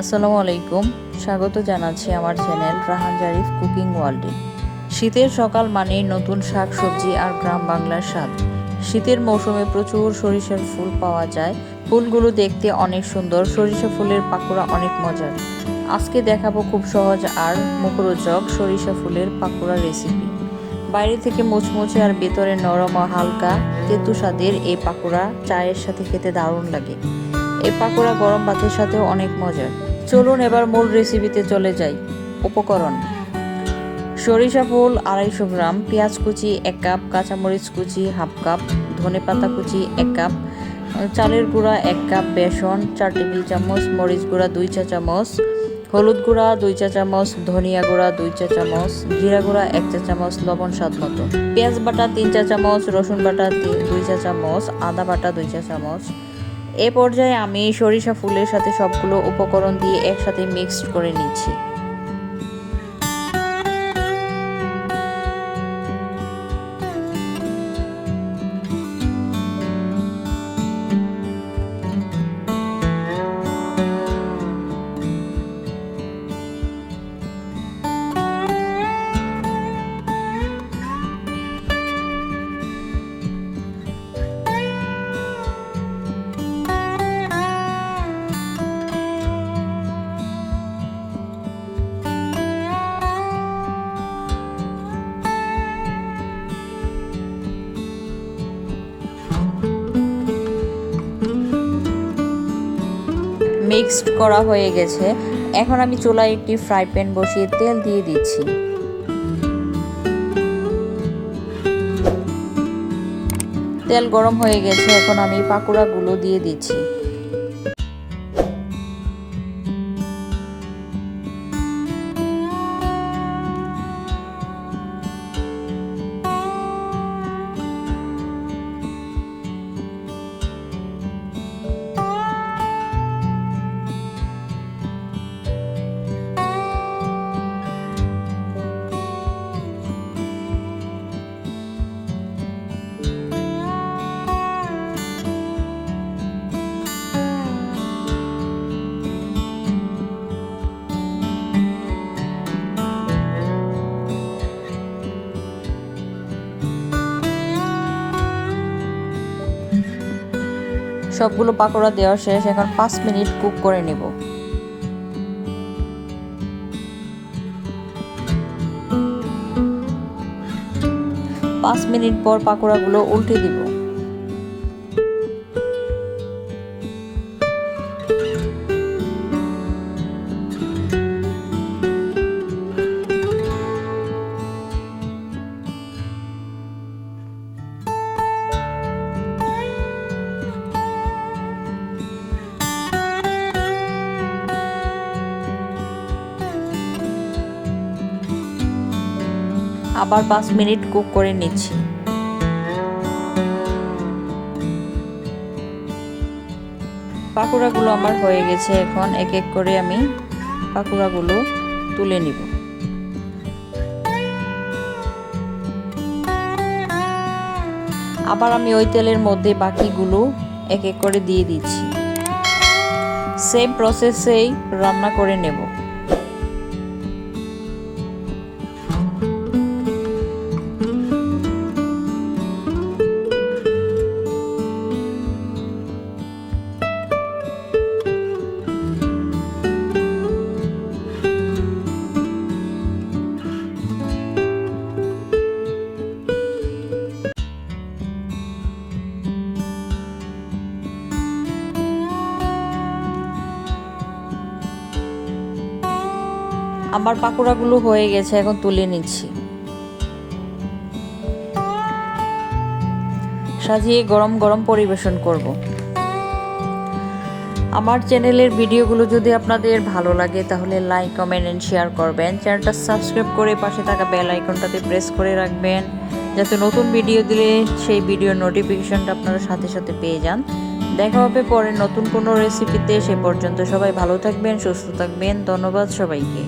আসসালামু আলাইকুম। স্বাগত জানাচ্ছি আমার চ্যানেল রাহান জারিফ কুকিং ওয়ার্ল্ডে। শীতের সকাল মানেই নতুন শাক সবজি আর গ্রাম বাংলার স্বাদ। শীতের মৌসুমে প্রচুর সরিষার ফুল পাওয়া যায়। ফুলগুলো দেখতে অনেক সুন্দর, সরিষা ফুলের পাকোড়া অনেক মজার। আজকে দেখাবো খুব সহজ আর মুখরোচক সরিষা ফুলের পাকোড়া রেসিপি। বাইরে থেকে মুচমুচে আর ভেতরে নরম ও হালকা তেতু স্বাদের এই পাকোড়া চায়ের সাথে খেতে দারুণ লাগে। এই পাকোড়া গরম ভাতের সাথেও অনেক মজার। চলুন এবার মূল রেসিপিতে চলে যাই। উপকরণ। সরিষা ফুল আড়াইশো গ্রাম, পেঁয়াজ কুচি এক কাপ, কাঁচামরিচ কুচি হাফ কাপ, ধনে পাতা কুচি এক কাপ, চালের গুঁড়া এক কাপ, বেসন চার টেবিল চামচ, মরিচ গুঁড়া দুই চা চামচ, হলুদ গুঁড়া দুই চা চামচ, ধনিয়া গুঁড়া দুই চা চামচ, জিরা গুঁড়া এক চা চামচ, লবণ স্বাদ মতো। পেঁয়াজ বাটা তিন চা চামচ, রসুন বাটা দুই চা চামচ, আদা বাটা দুই চা চামচ এ পর্যায়ে আমি সরিষা ফুলের সাথে সবগুলো উপকরণ দিয়ে একসাথে মিক্সড করে নিচ্ছি। মিক্সড করা হয়ে গেছে। এখন আমি চুলায় একটি ফ্রাই প্যান বসিয়ে তেল দিয়ে দিচ্ছি। তেল গরম হয়ে গেছে, এখন আমি পাকোড়াগুলো দিয়ে দিচ্ছি। সবগুলো পাকোড়া দেওয়া শেষ, এখন পাঁচ মিনিট কুক করে নেব। পাঁচ মিনিট পর পাকোড়াগুলো উল্টে দিব। আবার পাঁচ মিনিট কুক করে নিচ্ছি। পাকোড়াগুলো আমার হয়ে গেছে এখন, এক এক করে আমি পাকোড়াগুলো তুলে নিব। আবার আমি ওই তেলের মধ্যে বাকিগুলো এক এক করে দিয়ে দিচ্ছি। সেম প্রসেসেই রান্না করে নেব। আমার পাকোড়াগুলো হয়ে গেছে, এখন তুলে নিচ্ছি। সাজিয়ে গরম গরম পরিবেশন করব। আমার চ্যানেলের ভিডিওগুলো যদি আপনাদের ভালো লাগে, তাহলে লাইক, কমেন্ট এন্ড শেয়ার করবেন। চ্যানেলটা সাবস্ক্রাইব করে পাশে থাকা বেল আইকনটাতে প্রেস করে রাখবেন, যাতে নতুন ভিডিও দিলে সেই ভিডিওর নোটিফিকেশনটা আপনারা সাথে সাথে পেয়ে যান। দেখা হবে পরে নতুন কোনো রেসিপিতে সে পর্যন্ত সবাই ভালো থাকবেন, সুস্থ থাকবেন। ধন্যবাদ সবাইকে।